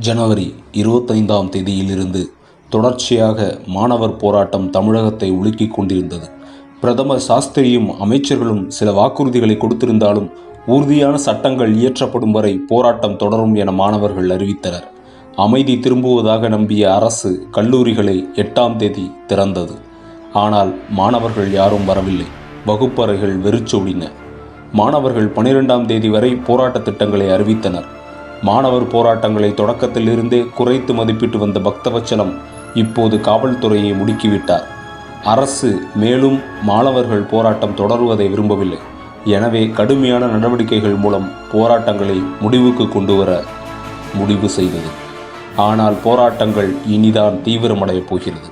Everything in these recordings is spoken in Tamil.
ஜனவரி இருபத்தைந்தாம் தேதியிலிருந்து தொடர்ச்சியாக மாணவர் போராட்டம் தமிழகத்தை உலுக்கிக் கொண்டிருந்தது. பிரதமர் சாஸ்திரியும் அமைச்சர்களும் சில வாக்குறுதிகளை கொடுத்திருந்தாலும் உறுதியான சட்டங்கள் இயற்றப்படும் வரை போராட்டம் தொடரும் என மாணவர்கள் அறிவித்தனர். அமைதி திரும்புவதாக நம்பிய அரசு கல்லூரிகளை எட்டாம் தேதி திறந்தது. ஆனால் மாணவர்கள் யாரும் வரவில்லை. வகுப்பறைகள் வெறிச்சோடின. மாணவர்கள் பனிரெண்டாம் தேதி வரை போராட்ட திட்டங்களை அறிவித்தனர். மாணவர் போராட்டங்களை தொடக்கத்திலிருந்தே குறைத்து மதிப்பிட்டு வந்த பக்தவச்சலம் இப்போது காவல்துறையை முடுக்கிவிட்டார். அரசு மேலும் மாணவர்கள் போராட்டம் தொடருவதை விரும்பவில்லை. எனவே கடுமையான நடவடிக்கைகள் மூலம் போராட்டங்களை முடிவுக்கு கொண்டு வர முடிவு செய்தது. ஆனால் போராட்டங்கள் இனிதான் தீவிரமடையப் போகிறது.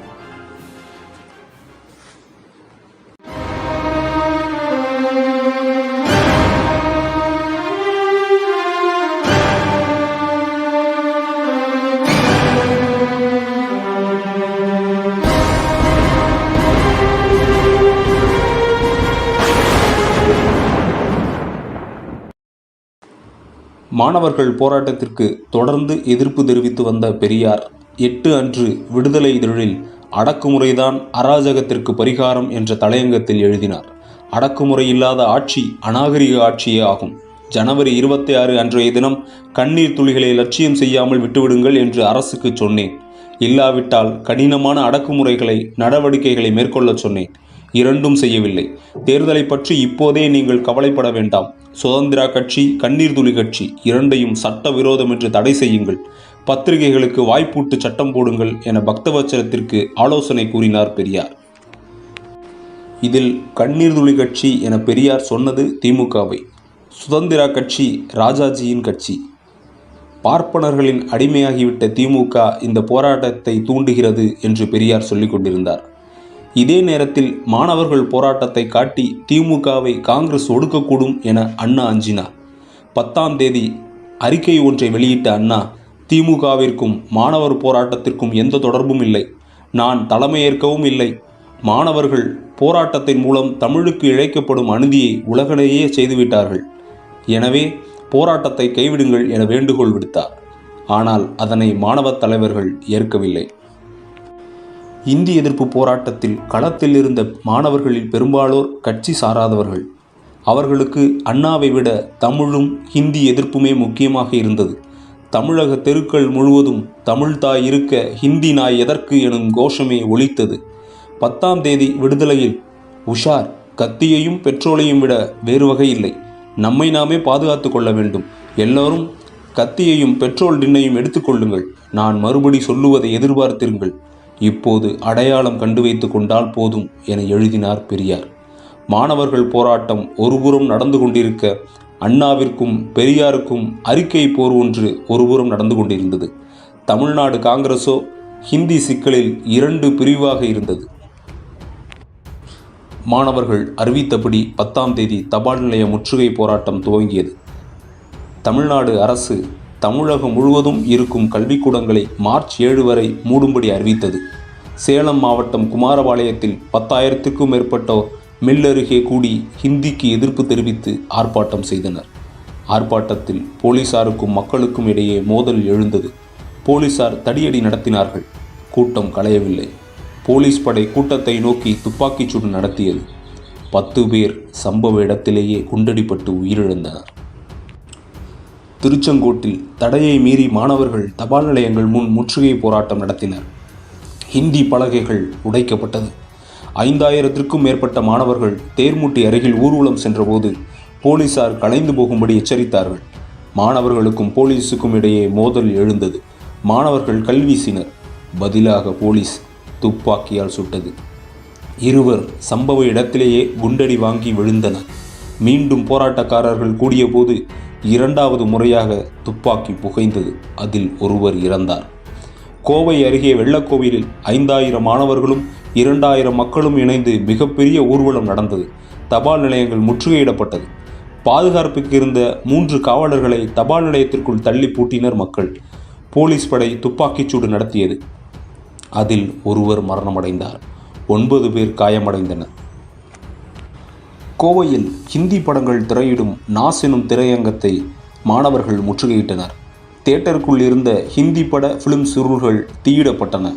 மாணவர்கள் போராட்டத்திற்கு தொடர்ந்து எதிர்ப்பு தெரிவித்து வந்த பெரியார் எட்டு அன்று விடுதலை இதழில் அடக்குமுறைதான் அராஜகத்திற்கு பரிகாரம் என்ற தலையங்கத்தில் எழுதினார். அடக்குமுறை இல்லாத ஆட்சி அநாகரிக ஆட்சியே ஆகும். ஜனவரி இருபத்தி ஆறு அன்றைய தினம் கண்ணீர் துளிகளை லட்சியம் செய்யாமல் விட்டுவிடுங்கள் என்று அரசுக்கு சொன்னேன். இல்லாவிட்டால் கடினமான அடக்குமுறைகளை நடவடிக்கைகளை மேற்கொள்ளச் சொன்னேன். இரண்டும் செய்யவில்லை. தேர்தலை பற்றி இப்போதே நீங்கள் கவலைப்பட வேண்டாம். சுதந்திரா கட்சி கண்ணீர் துளி கட்சி இரண்டையும் சட்ட விரோதம் என்று தடை செய்யுங்கள். பத்திரிகைகளுக்கு வாய்ப்பூட்டு சட்டம் போடுங்கள் என பக்தவச்சரத்திற்கு ஆலோசனை கூறினார் பெரியார். இதில் கண்ணீர் துளி கட்சி என பெரியார் சொன்னது திமுகவை. சுதந்திரா கட்சி ராஜாஜியின் கட்சி. பார்ப்பனர்களின் அடிமையாகிவிட்ட திமுக இந்த போராட்டத்தை தூண்டுகிறது என்று பெரியார் சொல்லிக் கொண்டிருந்தார். இதே நேரத்தில் மாணவர்கள் போராட்டத்தை காட்டி திமுகவை காங்கிரஸ் ஒடுக்கக்கூடும் என அண்ணா அஞ்சினார் பத்தாம் தேதி அறிக்கை ஒன்றை வெளியிட்ட அண்ணா திமுகவிற்கும் மாணவர் போராட்டத்திற்கும் எந்த தொடர்பும் இல்லை. நான் தலைமையேற்கவும் இல்லை. மாணவர்கள் போராட்டத்தின் மூலம் தமிழுக்கு இழைக்கப்படும் அநீதியை உலகனையே செய்துவிட்டார்கள். எனவே போராட்டத்தை கைவிடுங்கள் என வேண்டுகோள் விடுத்தார். ஆனால் அதனை மாணவத் தலைவர்கள் ஏற்கவில்லை. இந்தி எதிர்ப்பு போராட்டத்தில் களத்தில் இருந்த மாணவர்களில் பெரும்பாலோர் கட்சி சாராதவர்கள். அவர்களுக்கு அண்ணாவை விட தமிழும் ஹிந்தி எதிர்ப்புமே முக்கியமாக இருந்தது. தமிழக தெருக்கள் முழுவதும் தமிழ் தாய் இருக்க ஹிந்தி நாய் எதற்கு எனும் கோஷமே ஒலித்தது. பத்தாம் தேதி விடுதலையில் உஷார் கத்தியையும் பெட்ரோலையும் விட வேறு வகை இல்லை. நம்மை நாமே பாதுகாத்து கொள்ள வேண்டும். எல்லோரும் கத்தியையும் பெட்ரோல் டின்னையும் எடுத்துக்கொள்ளுங்கள் நான் மறுபடி சொல்லுவதை எதிர்பார்த்திருங்கள். இப்போது அடையாளம் கண்டு வைத்து கொண்டால் போதும் என எழுதினார் பெரியார். மாணவர்கள் போராட்டம் ஒருபுறம் நடந்து கொண்டிருக்க அண்ணாவிற்கும் பெரியாருக்கும் அறிக்கை போர் ஒன்று ஒருபுறம் நடந்து கொண்டிருந்தது. தமிழ்நாடு காங்கிரஸோ ஹிந்தி சிக்கலில் இரண்டு பிரிவாக இருந்தது. மாணவர்கள் அறிவித்தபடி பத்தாம் தேதி தபால் நிலைய முற்றுகை போராட்டம் துவங்கியது. தமிழ்நாடு அரசு தமிழகம் முழுவதும் இருக்கும் கல்விக்கூடங்களை மார்ச் ஏழு வரை மூடும்படி அறிவித்தது. சேலம் மாவட்டம் குமாரபாளையத்தில் பத்தாயிரத்துக்கும் மேற்பட்டோர் மில்லருகே கூடி ஹிந்திக்கு எதிர்ப்பு தெரிவித்து ஆர்ப்பாட்டம் செய்தனர். ஆர்ப்பாட்டத்தில் போலீசாருக்கும் மக்களுக்கும் இடையே மோதல் எழுந்தது. போலீசார் தடியடி நடத்தினார்கள். கூட்டம் களையவில்லை. போலீஸ் படை கூட்டத்தை நோக்கி துப்பாக்கிச்சூடு நடத்தியது. பத்து பேர் சம்பவ இடத்திலேயே குண்டடிப்பட்டு உயிரிழந்தனர். திருச்செங்கோட்டில் தடையை மீறி மாணவர்கள் தபால் நிலையங்கள் முன் முற்றுகை போராட்டம் நடத்தினர். ஹிந்தி பலகைகள் உடைக்கப்பட்டது. ஐந்தாயிரத்திற்கும் மேற்பட்ட மாணவர்கள் தேர்முட்டி அருகில் ஊர்வலம் சென்றபோது போலீசார் கலைந்து போகும்படி எச்சரித்தார்கள். மாணவர்களுக்கும் போலீஸுக்கும் இடையே மோதல் எழுந்தது. மாணவர்கள் கல்வீசினர் பதிலாக போலீஸ் துப்பாக்கியால் சுட்டது. இருவர் சம்பவ இடத்திலேயே குண்டடி வாங்கி விழுந்தனர். மீண்டும் போராட்டக்காரர்கள் கூடியபோது இரண்டாவது முறையாக துப்பாக்கி புகைந்தது. அதில் ஒருவர் இறந்தார். கோவை அருகே வெள்ளக்கோவிலில் ஐந்தாயிரம் மாணவர்களும் இரண்டாயிரம் மக்களும் இணைந்து மிகப்பெரிய ஊர்வலம் நடந்தது. தபால் நிலையங்கள் முற்றுகையிடப்பட்டது. பாதுகாப்புக்கு இருந்த மூன்று காவலர்களை தபால் நிலையத்திற்குள் தள்ளி பூட்டினர் மக்கள். போலீஸ் படை துப்பாக்கிச்சூடு நடத்தியது. அதில் ஒருவர் மரணமடைந்தார். ஒன்பது பேர் காயமடைந்தனர். கோவையில் ஹிந்தி படங்கள் திரையிடும் நாஸ் எனும் திரையங்கத்தை மாணவர்கள் முற்றுகையிட்டனர். தேட்டருக்குள் இருந்த ஹிந்தி பட ஃபிலிம் சுருள்கள் தீயிடப்பட்டன.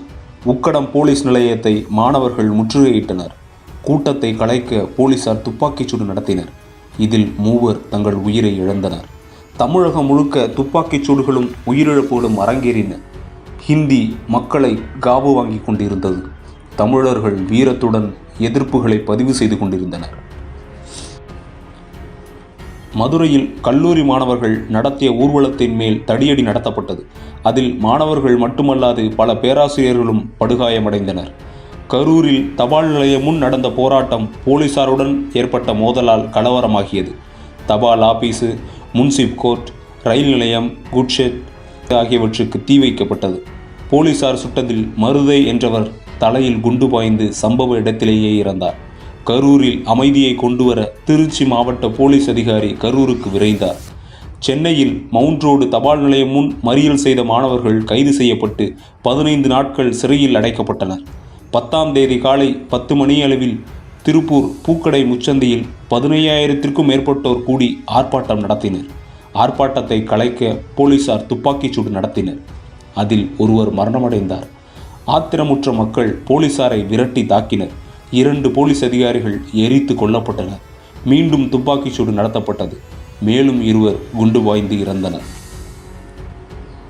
உக்கடம் போலீஸ் நிலையத்தை மாணவர்கள் முற்றுகையிட்டனர். கூட்டத்தை கலைக்க போலீசார் துப்பாக்கிச் சூடு நடத்தினர். இதில் மூவர் தங்கள் உயிரை இழந்தனர். தமிழகம் முழுக்க துப்பாக்கிச் சூடுகளும் உயிரிழப்புகளும் அரங்கேறின. ஹிந்தி மக்களை காவு வாங்கி கொண்டிருந்தது. தமிழர்கள் வீரத்துடன் எதிர்ப்புகளை பதிவு செய்து கொண்டிருந்தனர். மதுரையில் கல்லூரி மாணவர்கள் நடத்திய ஊர்வலத்தின் மேல் தடியடி நடத்தப்பட்டது. அதில் மாணவர்கள் மட்டுமல்லாது பல பேராசிரியர்களும் படுகாயமடைந்தனர். கரூரில் தபால் நிலையம் முன் நடந்த போராட்டம் போலீசாருடன் ஏற்பட்ட மோதலால் கலவரமாகியது. தபால் ஆபீஸு முன்சிப் கோர்ட் ரயில் நிலையம் குட்ஷெட் ஆகியவற்றுக்கு தீ வைக்கப்பட்டது. போலீசார் சுட்டதில் மருதை என்றவர் தலையில் குண்டு பாய்ந்து சம்பவ இடத்திலேயே இறந்தார். கரூரில் அமைதியை கொண்டுவர திருச்சி மாவட்ட போலீஸ் அதிகாரி கரூருக்கு விரைந்தார். சென்னையில் மவுண்ட் ரோடு தபால் நிலையம் முன் மறியல் செய்த மாணவர்கள் கைது செய்யப்பட்டு பதினைந்து நாட்கள் சிறையில் அடைக்கப்பட்டனர். பத்தாம் தேதி காலை பத்து மணி அளவில் திருப்பூர் பூக்கடை முச்சந்தையில் பதினையாயிரத்திற்கும் மேற்பட்டோர் கூடி ஆர்ப்பாட்டம் நடத்தினர். ஆர்ப்பாட்டத்தை கலைக்க போலீசார் துப்பாக்கிச் சூடு நடத்தினர். அதில் ஒருவர் மரணமடைந்தார். ஆத்திரமுற்ற மக்கள் போலீசாரை விரட்டி தாக்கினர். இரண்டு போலீஸ் அதிகாரிகள் எரித்து கொல்லப்பட்டனர். மீண்டும் துப்பாக்கிச்சூடு நடத்தப்பட்டது. மேலும் இருவர் குண்டு பாய்ந்து இறந்தனர்.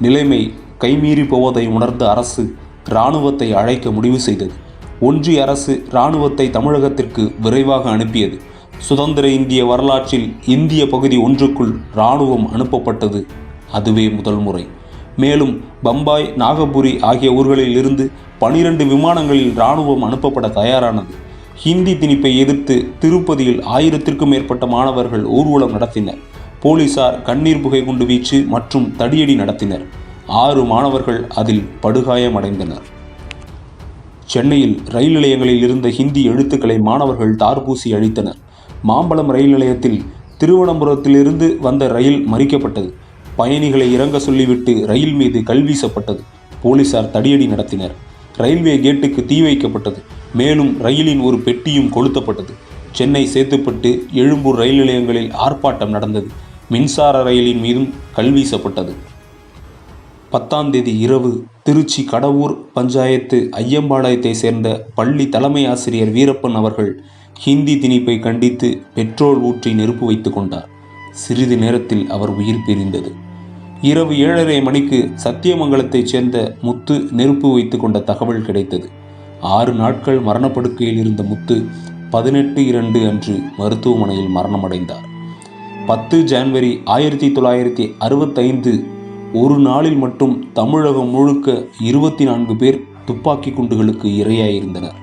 நிலைமை கைமீறி போவதை உணர்ந்த அரசு இராணுவத்தை அழைக்க முடிவு செய்தது. ஒன்றிய அரசு இராணுவத்தை தமிழகத்திற்கு விரைவாக அனுப்பியது. சுதந்திர இந்திய வரலாற்றில் இந்திய பகுதி ஒன்றுக்குள் இராணுவம் அனுப்பப்பட்டது. அதுவே முதல் முறை. மேலும் பம்பாய் நாகபுரி ஆகிய ஊர்களில் இருந்து பனிரெண்டு விமானங்களில் இராணுவம் அனுப்பப்பட தயாரானது. ஹிந்தி திணிப்பை எதிர்த்து திருப்பதியில் ஆயிரத்திற்கும் மேற்பட்ட மாணவர்கள் ஊர்வலம் நடத்தினர். போலீசார் கண்ணீர் புகை குண்டு வீச்சு மற்றும் தடியடி நடத்தினர். ஆறு மாணவர்கள் அதில் படுகாயமடைந்தனர். சென்னையில் ரயில் நிலையங்களில் இருந்த ஹிந்தி எழுத்துக்களை மாணவர்கள் தார்பூசி அழித்தனர். மாம்பலம் ரயில் நிலையத்தில் திருவனந்தபுரத்திலிருந்து வந்த ரயில் மறிக்கப்பட்டது. பயணிகளை இறங்க சொல்லிவிட்டு ரயில் மீது கல் வீசப்பட்டது. போலீசார் தடியடி நடத்தினர். ரயில்வே கேட்டுக்கு தீ வைக்கப்பட்டது. மேலும் ரயிலின் ஒரு பெட்டியும் கொளுத்தப்பட்டது. சென்னை சேத்துப்பட்டு எழும்பூர் ரயில் நிலையங்களில் ஆர்ப்பாட்டம் நடந்தது. மின்சார ரயிலின் மீதும் கல் வீசப்பட்டது. பத்தாம் தேதி இரவு திருச்சி கடவூர் பஞ்சாயத்து ஐயம்பாளையத்தை சேர்ந்த பள்ளி தலைமை ஆசிரியர் வீரப்பன் அவர்கள் ஹிந்தி திணிப்பை கண்டித்து பெட்ரோல் ஊற்றி நெருப்பு வைத்து கொண்டார். சிறிது நேரத்தில் அவர் உயிர் பிரிந்தது. இரவு ஏழரை மணிக்கு சத்தியமங்கலத்தைச் சேர்ந்த முத்து நெருப்பு வைத்து கொண்ட தகவல் கிடைத்தது. ஆறு நாட்கள் மரணப்படுக்கையில் இருந்த முத்து பதினெட்டு இரண்டு அன்று மருத்துவமனையில் மரணமடைந்தார். பத்து ஜான்வரி ஆயிரத்தி தொள்ளாயிரத்தி அறுபத்தைந்து ஒரு நாளில் மட்டும் தமிழகம் முழுக்க இருபத்தி நான்கு பேர் துப்பாக்கி குண்டுகளுக்கு இரையாயிருந்தனர்.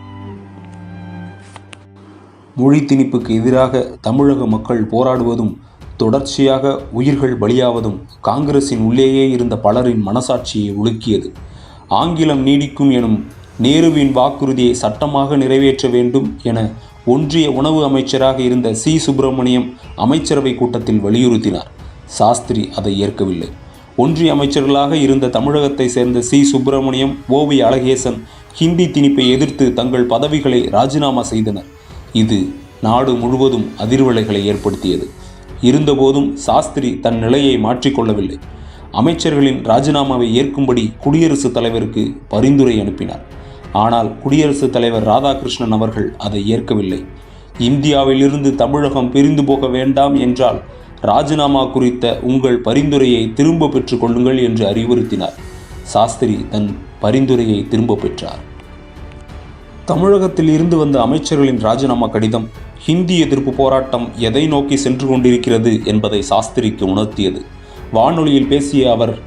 மொழி திணிப்புக்கு எதிராக தமிழக மக்கள் போராடுவதும் தொடர்ச்சியாக உயிர்கள் பலியாவதும் காங்கிரசின் உள்ளேயே இருந்த பலரின் மனசாட்சியை உலுக்கியது. ஆங்கிலம் நீடிக்கும் எனும் நேருவின் வாக்குறுதியை சட்டமாக நிறைவேற்ற வேண்டும் என ஒன்றிய உணவு அமைச்சராக இருந்த சி. சுப்பிரமணியம் அமைச்சரவை கூட்டத்தில் வலியுறுத்தினார். சாஸ்திரி அதை ஏற்கவில்லை. ஒன்றிய அமைச்சர்களாக இருந்த தமிழகத்தை சேர்ந்த C. Subramaniam O V Alagesan Hindi திணிப்பை எதிர்த்து தங்கள் பதவிகளை ராஜினாமா செய்தனர். இது நாடு முழுவதும் அதிர்வலைகளை ஏற்படுத்தியது. இருந்தபோதும் சாஸ்திரி தன் நிலையை மாற்றிக்கொள்ளவில்லை. அமைச்சர்களின் ராஜினாமாவை ஏற்கும்படி குடியரசுத் தலைவருக்கு பரிந்துரை அனுப்பினார். ஆனால் குடியரசுத் தலைவர் ராதாகிருஷ்ணன் அவர்கள் அதை ஏற்கவில்லை. இந்தியாவிலிருந்து தமிழகம் பிரிந்து போக வேண்டாம் என்றால் ராஜினாமா குறித்த உங்கள் பரிந்துரையை திரும்ப பெற்றுக்கொள்ளுங்கள் என்று அறிவுறுத்தினார். சாஸ்திரி தன் பரிந்துரையை திரும்ப பெற்றார். தமிழகத்தில் இருந்து வந்த அமைச்சர்களின் ராஜினாமா கடிதம் ஹிந்தி எதிர்ப்பு போராட்டம் எதை நோக்கி சென்று கொண்டிருக்கிறது என்பதை சாஸ்திரிக்கு உணர்த்தியது. வானொலியில் பேசிய அவர்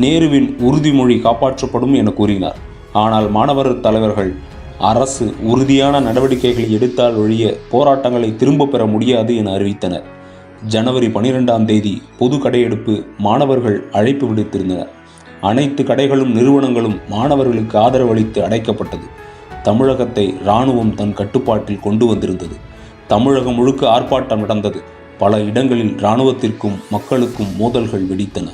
நேருவின் உறுதிமொழி காப்பாற்றப்படும் என கூறினார். ஆனால் மாணவர் தலைவர்கள் அரசு உறுதியான நடவடிக்கைகளை எடுத்தால் ஒழிய போராட்டங்களை திரும்பப் பெற முடியாது என அறிவித்தனர். ஜனவரி பனிரெண்டாம் தேதி பொது கடையெடுப்பு மாணவர்கள் அழைப்பு விடுத்திருந்தனர். அனைத்து கடைகளும் நிறுவனங்களும் மாணவர்களுக்கு ஆதரவளித்து அடைக்கப்பட்டது. தமிழகத்தை இராணுவம் தன் கட்டுப்பாட்டில் கொண்டு வந்திருந்தது. தமிழகம் முழுக்க ஆர்ப்பாட்டம் நடந்தது. பல இடங்களில் இராணுவத்திற்கும் மக்களுக்கும் மோதல்கள் வெடித்தன.